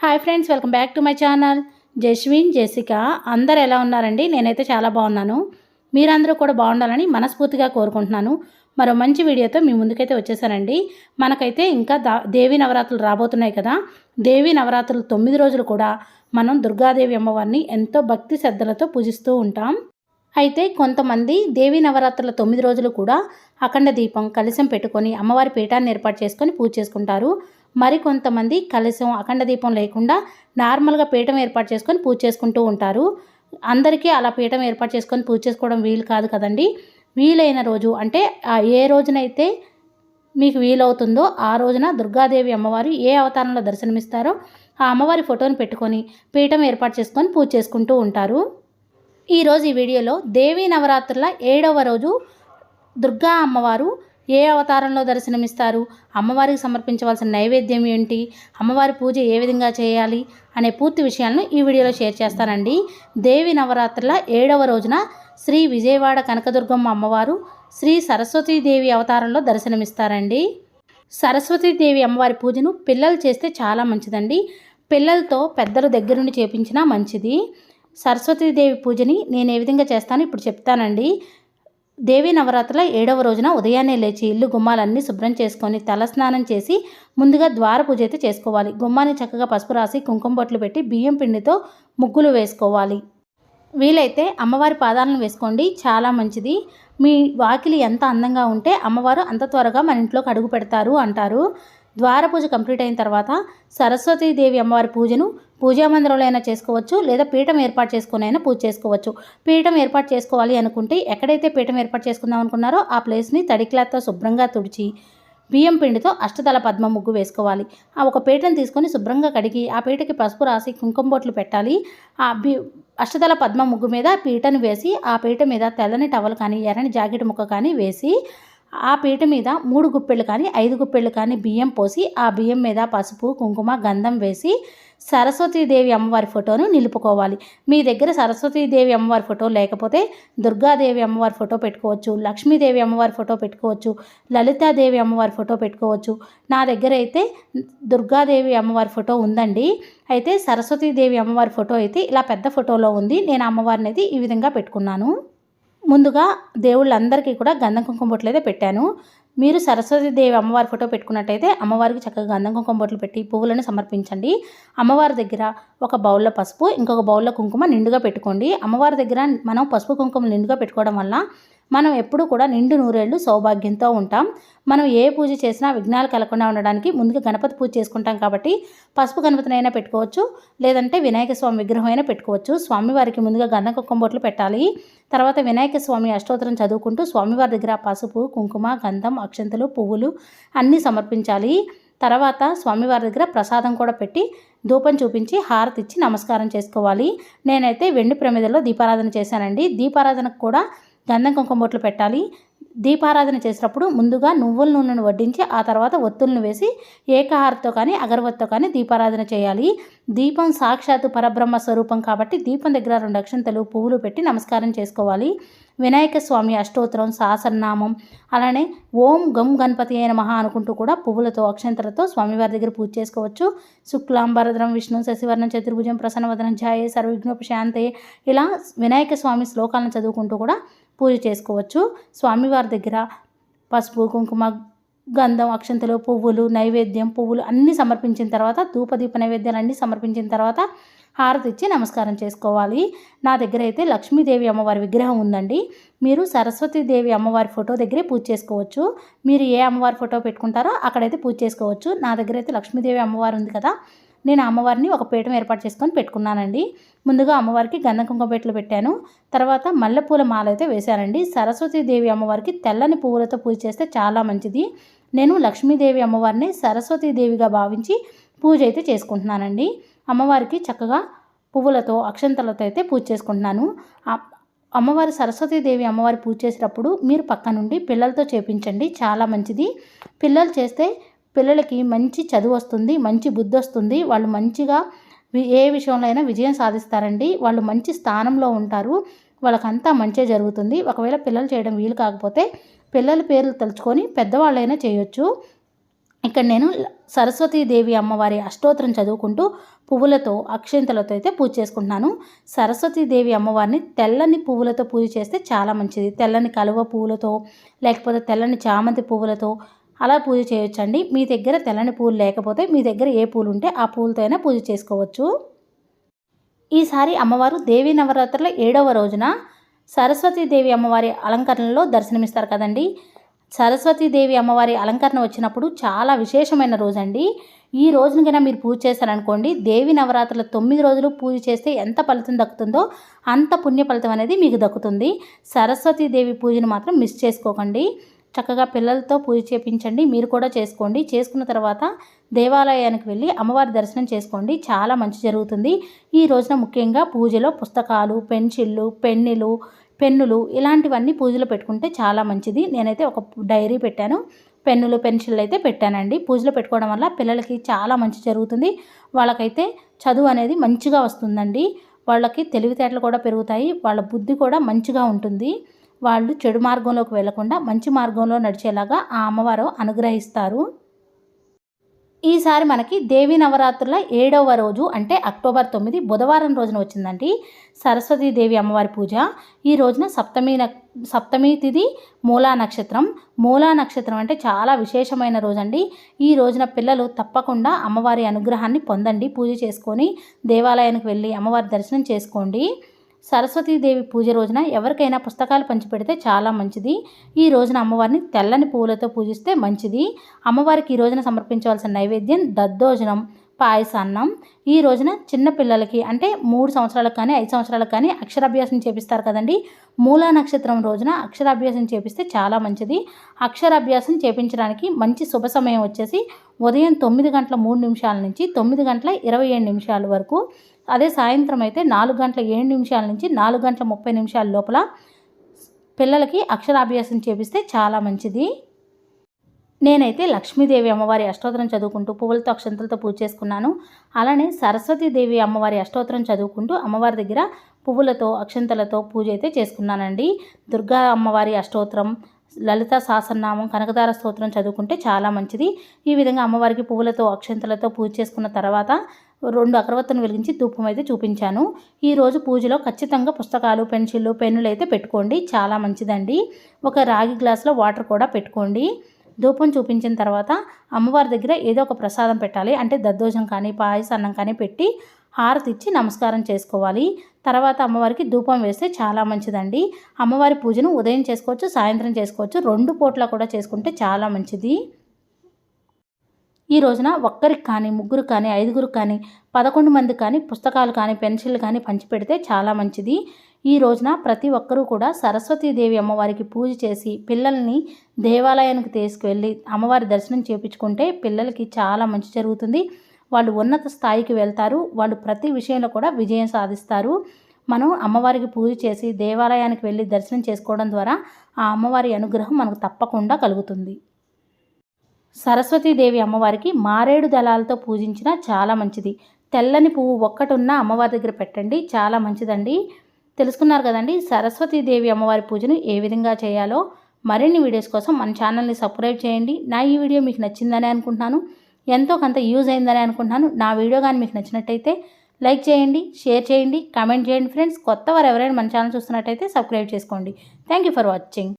Hi friends welcome back to my channel. Jaswin Jessica అందరు ఎలా ఉన్నారండి? నేనైతే చాలా బాగున్నాను. మీరందరూ కూడా బాగుండాలని మనస్ఫూర్తిగా కోరుకుంటున్నాను. మరో మంచి వీడియోతో మీ ముందుకైతే వచ్చేసానండి. మనకైతే ఇంకా దా దేవీ నవరాత్రులు రాబోతున్నాయి కదా. దేవీ నవరాత్రులు తొమ్మిది రోజులు కూడా మనం దుర్గాదేవి అమ్మవారిని ఎంతో భక్తి శ్రద్ధలతో పూజిస్తూ ఉంటాం. అయితే కొంతమంది దేవీ నవరాత్రుల తొమ్మిది రోజులు కూడా అఖండ దీపం కలశం పెట్టుకొని అమ్మవారి పీఠాన్ని ఏర్పాటు చేసుకొని పూజ చేసుకుంటారు. మరి కొంతమంది కలశం అఖండ దీపం లేకుండా నార్మల్గా పీఠం ఏర్పాటు చేసుకొని పూజ చేసుకుంటూ ఉంటారు. అందరికీ అలా పీఠం ఏర్పాటు చేసుకొని పూజ చేసుకోవడం వీలు కాదు కదండి. వీలైన రోజు అంటే ఏ రోజునైతే మీకు వీలవుతుందో ఆ రోజున దుర్గాదేవి అమ్మవారు ఏ అవతారంలో దర్శనమిస్తారో ఆ అమ్మవారి ఫోటోని పెట్టుకొని పీఠం ఏర్పాటు చేసుకొని పూజ చేసుకుంటూ ఉంటారు. ఈరోజు ఈ వీడియోలో దేవీ నవరాత్రుల ఏడవ రోజు దుర్గా అమ్మవారు ఏ అవతారంలో దర్శనమిస్తారు? అమ్మవారికి సమర్పించవలసిన నైవేద్యం ఏంటి? అమ్మవారి పూజ ఏ విధంగా చేయాలి? అనే పూర్తి విషయాలను ఈ వీడియోలో షేర్ చేస్తానండి. దేవి నవరాత్రుల ఏడవ రోజున శ్రీ విజయవాడ కనకదుర్గమ్మ అమ్మవారు శ్రీ సరస్వతీదేవి అవతారంలో దర్శనమిస్తారండి. సరస్వతీదేవి అమ్మవారి పూజను పిల్లలు చేస్తే చాలా మంచిదండి. పిల్లలతో పెద్దల దగ్గరుండి చేపించినా మంచిది. సరస్వతీదేవి పూజని నేను ఏ విధంగా చేస్తానో ఇప్పుడు చెప్తానండి. దేవీ నవరాత్రుల ఏడవ రోజున ఉదయాన్నే లేచి ఇల్లు గుమ్మాలన్నీ శుభ్రం చేసుకొని తలస్నానం చేసి ముందుగా ద్వార పూజ అయితే చేసుకోవాలి. గుమ్మాన్ని చక్కగా పసుపు రాసి కుంకుమ బొట్లు పెట్టి బియ్యం పిండితో ముగ్గులు వేసుకోవాలి. వీలైతే అమ్మవారి పాదాలను వేసుకోండి. చాలా మంచిది. మీ వాకిలి ఎంత అందంగా ఉంటే అమ్మవారు అంత త్వరగా మన ఇంట్లోకి అడుగు పెడతారు అంటారు. ద్వార పూజ కంప్లీట్ అయిన తర్వాత సరస్వతీదేవి అమ్మవారి పూజను పూజా మందిరంలో అయినా చేసుకోవచ్చు లేదా పీఠం ఏర్పాటు చేసుకుని అయినా పూజ చేసుకోవచ్చు. పీఠం ఏర్పాటు చేసుకోవాలి అనుకుంటే ఎక్కడైతే పీఠం ఏర్పాటు చేసుకుందాం అనుకున్నారో ఆ ప్లేస్ని తడి క్లాత్తో శుభ్రంగా తుడిచి బియ్యం పిండితో అష్టదళ పద్మ ముగ్గు వేసుకోవాలి. ఆ ఒక పీటను తీసుకొని శుభ్రంగా కడిగి ఆ పీటకి పసుపు రాసి కుంకుమ బొట్లు పెట్టాలి. ఆ బి అష్టదళ పద్మ ముగ్గు మీద పీటను వేసి ఆ పీట మీద తెల్లని టవల్ కానీ ఎర్రని జాకెట్ ముక్క కానీ వేసి ఆ పీట మీద మూడు గుప్పెళ్ళు కానీ ఐదు గుప్పెళ్ళు కానీ బియ్యం పోసి ఆ బియ్యం మీద పసుపు కుంకుమ గంధం వేసి సరస్వతీదేవి అమ్మవారి ఫోటోను నిలుపుకోవాలి. మీ దగ్గర సరస్వతీదేవి అమ్మవారి ఫోటో లేకపోతే దుర్గాదేవి అమ్మవారి ఫోటో పెట్టుకోవచ్చు లక్ష్మీదేవి అమ్మవారి ఫోటో పెట్టుకోవచ్చు లలితాదేవి అమ్మవారి ఫోటో పెట్టుకోవచ్చు. నా దగ్గర అయితే దుర్గాదేవి అమ్మవారి ఫోటో ఉందండి. అయితే సరస్వతీదేవి అమ్మవారి ఫోటో అయితే ఇలా పెద్ద ఫోటోలో ఉంది. నేను అమ్మవారిని అయితే ఈ విధంగా పెట్టుకున్నాను. ముందుగా దేవుళ్ళందరికీ కూడా గంధం కుంకుమ బొట్లు అయితే పెట్టాను. మీరు సరస్వతీదేవి అమ్మవారి ఫోటో పెట్టుకున్నట్టయితే అమ్మవారికి చక్కగా గంధం కుంకుమ బొట్లు పెట్టి పువ్వులను సమర్పించండి. అమ్మవారి దగ్గర ఒక బౌల్లో పసుపు ఇంకొక బౌల్లో కుంకుమ నిండుగా పెట్టుకోండి. అమ్మవారి దగ్గర మనం పసుపు కుంకుమ నిండుగా పెట్టుకోవడం వల్ల మనం ఎప్పుడూ కూడా నిండు నూరేళ్ళు సౌభాగ్యంతో ఉంటాం. మనం ఏ పూజ చేసినా విఘ్నాలు కలగకుండా ఉండడానికి ముందుగా గణపతి పూజ చేసుకుంటాం కాబట్టి పసుపు గణపతినైనా పెట్టుకోవచ్చు. లేదంటే వినాయక స్వామి విగ్రహం అయినా పెట్టుకోవచ్చు. స్వామివారికి ముందుగా గంధ కుంకుమ బొట్లు పెట్టాలి. తర్వాత వినాయక స్వామి అష్టోత్తరం చదువుకుంటూ స్వామివారి దగ్గర పసుపు కుంకుమ గంధం అక్షంతలు పువ్వులు అన్నీ సమర్పించాలి. తర్వాత స్వామివారి దగ్గర ప్రసాదం కూడా పెట్టి ధూపం చూపించి హారతి ఇచ్చి నమస్కారం చేసుకోవాలి. నేనైతే వెండి ప్రమిదలో దీపారాధన చేశానండి. దీపారాధనకు కూడా గంధం కుంకుమ బొట్లు పెట్టాలి. దీపారాధన చేసినప్పుడు ముందుగా నువ్వుల నూనెను వడ్డించి ఆ తర్వాత ఒత్తులను వేసి ఏకహారతో కానీ అగరవత్తో కానీ దీపారాధన చేయాలి. దీపం సాక్షాత్తు పరబ్రహ్మ స్వరూపం కాబట్టి దీపం దగ్గర రెండు అక్షంతలు పువ్వులు పెట్టి నమస్కారం చేసుకోవాలి. వినాయక స్వామి అష్టోత్తరం సహస్రనామం అలానే ఓం గం గణపతి అయిన మహా అనుకుంటూ కూడా పువ్వులతో అక్షంతలతో స్వామివారి దగ్గర పూజ చేసుకోవచ్చు. శుక్లాంబరద్రం విష్ణు శశివర్ణం చతుర్భుజం ప్రసన్నవదనం ఛాయే సర్వవిఘ్నోపశాంతయే ఇలా వినాయక స్వామి శ్లోకాలను చదువుకుంటూ కూడా పూజ చేసుకోవచ్చు. స్వామివారి దగ్గర పసుపు కుంకుమ గంధం అక్షంతలు పువ్వులు నైవేద్యం పువ్వులు అన్నీ సమర్పించిన తర్వాత ధూపదీప నైవేద్యాలు అన్నీ సమర్పించిన తర్వాత హారతి ఇచ్చి నమస్కారం చేసుకోవాలి. నా దగ్గర అయితే లక్ష్మీదేవి అమ్మవారి విగ్రహం ఉందండి. మీరు సరస్వతీదేవి అమ్మవారి ఫోటో దగ్గరే పూజ చేసుకోవచ్చు. మీరు ఏ అమ్మవారి ఫోటో పెట్టుకుంటారో అక్కడైతే పూజ చేసుకోవచ్చు. నా దగ్గర అయితే లక్ష్మీదేవి అమ్మవారు ఉంది కదా నేను అమ్మవారిని ఒక పీఠం ఏర్పాటు చేసుకొని పెట్టుకున్నానండి. ముందుగా అమ్మవారికి గంధ కుంకుమ పెట్టాను. తర్వాత మల్లెపూల మాల అయితే వేశానండి. సరస్వతీదేవి అమ్మవారికి తెల్లని పువ్వులతో పూజ చేస్తే చాలా మంచిది. నేను లక్ష్మీదేవి అమ్మవారిని సరస్వతీదేవిగా భావించి పూజ అయితే చేసుకుంటున్నానండి. అమ్మవారికి చక్కగా పువ్వులతో అక్షంతలతో అయితే పూజ చేసుకుంటున్నాను. అమ్మవారి సరస్వతీదేవి అమ్మవారి పూజ చేసేటప్పుడు మీరు పక్క నుండి పిల్లలతో చేపించండి. చాలా మంచిది. పిల్లలు చేస్తే పిల్లలకి మంచి చదువు వస్తుంది మంచి బుద్ధి వస్తుంది వాళ్ళు మంచిగా ఏ విషయంలో అయినా విజయం సాధిస్తారండి. వాళ్ళు మంచి స్థానంలో ఉంటారు. వాళ్ళకంతా మంచే జరుగుతుంది. ఒకవేళ పిల్లలు చేయడం వీలు కాకపోతే పిల్లల పేర్లు తలుచుకొని పెద్దవాళ్ళైనా చేయొచ్చు. ఇక్కడ నేను సరస్వతీదేవి అమ్మవారి అష్టోత్తరం చదువుకుంటూ పువ్వులతో అక్షంతలతో అయితే పూజ చేసుకుంటున్నాను. సరస్వతీదేవి అమ్మవారిని తెల్లని పువ్వులతో పూజ చేస్తే చాలా మంచిది. తెల్లని కలువ పువ్వులతో లేకపోతే తెల్లని చామంతి పువ్వులతో అలా పూజ చేయొచ్చండి. మీ దగ్గర తెల్లని పూలు లేకపోతే మీ దగ్గర ఏ పూలు ఉంటే ఆ పూలతో అయినా పూజ చేసుకోవచ్చు. ఈసారి అమ్మవారు దేవీ నవరాత్రుల ఏడవ రోజున సరస్వతీదేవి అమ్మవారి అలంకరణలో దర్శనమిస్తారు కదండి. సరస్వతీదేవి అమ్మవారి అలంకరణ వచ్చినప్పుడు చాలా విశేషమైన రోజండి. ఈ రోజునకైనా మీరు పూజ చేశారనుకోండి దేవి నవరాత్రుల తొమ్మిది రోజులు పూజ చేస్తే ఎంత ఫలితం దక్కుతుందో అంత పుణ్య ఫలితం అనేది మీకు దక్కుతుంది. సరస్వతీదేవి పూజను మాత్రం మిస్ చేసుకోకండి. చక్కగా పిల్లలతో పూజ చేపించండి. మీరు కూడా చేసుకోండి. చేసుకున్న తర్వాత దేవాలయానికి వెళ్ళి అమ్మవారి దర్శనం చేసుకోండి. చాలా మంచి జరుగుతుంది. ఈ రోజున ముఖ్యంగా పూజలో పుస్తకాలు పెన్సిళ్ళు పెన్నులు పెన్నులు ఇలాంటివన్నీ పూజలో పెట్టుకుంటే చాలా మంచిది. నేనైతే ఒక డైరీ పెట్టాను. పెన్నులు పెన్సిళ్ళు అయితే పెట్టానండి. పూజలో పెట్టుకోవడం వల్ల పిల్లలకి చాలా మంచి జరుగుతుంది. వాళ్ళకైతే చదువు అనేది మంచిగా వస్తుందండి. వాళ్ళకి తెలివితేటలు కూడా పెరుగుతాయి. వాళ్ళ బుద్ధి కూడా మంచిగా ఉంటుంది. వాళ్ళు చెడు మార్గంలోకి వెళ్ళకుండా మంచి మార్గంలో నడిచేలాగా ఆ అమ్మవారు అనుగ్రహిస్తారు. ఈసారి మనకి దేవి నవరాత్రుల ఏడవ రోజు అంటే అక్టోబర్ తొమ్మిది బుధవారం రోజున వచ్చిందండి సరస్వతీదేవి అమ్మవారి పూజ. ఈ రోజున సప్తమి సప్తమి తిది మూలా నక్షత్రం. మూలా నక్షత్రం అంటే చాలా విశేషమైన రోజండి. ఈ రోజున పిల్లలు తప్పకుండా అమ్మవారి అనుగ్రహాన్ని పొందండి. పూజ చేసుకొని దేవాలయానికి వెళ్ళి అమ్మవారి దర్శనం చేసుకోండి. సరస్వతీదేవి పూజ రోజున ఎవరికైనా పుస్తకాలు పంచిపెడితే చాలా మంచిది. ఈ రోజున అమ్మవారిని తెల్లని పువ్వులతో పూజిస్తే మంచిది. అమ్మవారికి ఈ రోజున సమర్పించవలసిన నైవేద్యం దద్దోజనం. పాయసాన్నం. ఈ రోజున చిన్న పిల్లలకి అంటే మూడు సంవత్సరాలకు కానీ ఐదు సంవత్సరాలకు కానీ అక్షరాభ్యాసం చేపిస్తారు కదండి. మూలా నక్షత్రం రోజున అక్షరాభ్యాసం చేపిస్తే చాలా మంచిది. అక్షరాభ్యాసం చేపించడానికి మంచి శుభ సమయం వచ్చేసి ఉదయం తొమ్మిది గంటల మూడు నిమిషాల నుంచి తొమ్మిది గంటల ఇరవై ఏడు నిమిషాల వరకు. అదే సాయంత్రం అయితే నాలుగు గంటల ఏడు నిమిషాల నుంచి నాలుగు గంటల ముప్పై నిమిషాల లోపల పిల్లలకి అక్షరాభ్యాసం చేపిస్తే చాలా మంచిది. నేనైతే లక్ష్మీదేవి అమ్మవారి అష్టోత్తరం చదువుకుంటూ పువ్వులతో అక్షంతలతో పూజ చేసుకున్నాను. అలానే సరస్వతీదేవి అమ్మవారి అష్టోత్తరం చదువుకుంటూ అమ్మవారి దగ్గర పువ్వులతో అక్షంతలతో పూజ అయితే చేసుకున్నానండి. దుర్గా అమ్మవారి అష్టోత్తరం లలిత సహస్రనామం కనకదార స్తోత్రం చదువుకుంటే చాలా మంచిది. ఈ విధంగా అమ్మవారికి పువ్వులతో అక్షంతలతో పూజ చేసుకున్న తర్వాత రెండు అగరవత్తును వెలిగించి ధూపం అయితే చూపించాను. ఈరోజు పూజలో ఖచ్చితంగా పుస్తకాలు పెన్సిళ్ళు పెన్నులు అయితే పెట్టుకోండి. చాలా మంచిదండి. ఒక రాగి గ్లాసులో వాటర్ కూడా పెట్టుకోండి. ధూపం చూపించిన తర్వాత అమ్మవారి దగ్గర ఏదో ఒక ప్రసాదం పెట్టాలి. అంటే దద్దోజం కానీ పాయసాన్నం కానీ పెట్టి హారతి ఇచ్చి నమస్కారం చేసుకోవాలి. తర్వాత అమ్మవారికి ధూపం వేస్తే చాలా మంచిదండి. అమ్మవారి పూజను ఉదయం చేసుకోవచ్చు సాయంత్రం చేసుకోవచ్చు. రెండు పూట్ల కూడా చేసుకుంటే చాలా మంచిది. ఈ రోజున ఒక్కరికి కానీ ముగ్గురు కానీ ఐదుగురు కానీ పదకొండు మంది కానీ పుస్తకాలు కానీ పెన్సిల్ కానీ పంచిపెడితే చాలా మంచిది. ఈ రోజున ప్రతి ఒక్కరూ కూడా సరస్వతీదేవి అమ్మవారికి పూజ చేసి పిల్లల్ని దేవాలయానికి తీసుకువెళ్ళి అమ్మవారి దర్శనం చేపించుకుంటే పిల్లలకి చాలా మంచి జరుగుతుంది. వాళ్ళు ఉన్నత స్థాయికి వెళ్తారు. వాళ్ళు ప్రతి విషయంలో కూడా విజయం సాధిస్తారు. మనం అమ్మవారికి పూజ చేసి దేవాలయానికి వెళ్ళి దర్శనం చేసుకోవడం ద్వారా ఆ అమ్మవారి అనుగ్రహం మనకు తప్పకుండా కలుగుతుంది. సరస్వతీదేవి అమ్మవారికి మారేడు దళాలతో పూజించిన చాలా మంచిది. తెల్లని పువ్వు ఒక్కటున్న అమ్మవారి దగ్గర పెట్టండి చాలా మంచిదండి. తెలుసుకున్నారు కదండి సరస్వతీదేవి అమ్మవారి పూజను ఏ విధంగా చేయాలో మరిన్ని వీడియోస్ కోసం మన ఛానల్ని సబ్స్క్రైబ్ చేయండి. నా ఈ వీడియో మీకు నచ్చిందని అనుకుంటున్నాను. ఎంతో కొంత యూజ్ అయిందని అనుకుంటున్నాను. నా వీడియో కానీ మీకు నచ్చినట్టయితే లైక్ చేయండి షేర్ చేయండి కామెంట్ చేయండి. ఫ్రెండ్స్ కొత్త వారు ఎవరైనా మన ఛానల్ చూస్తున్నట్టయితే సబ్స్క్రైబ్ చేసుకోండి. Thank you for watching.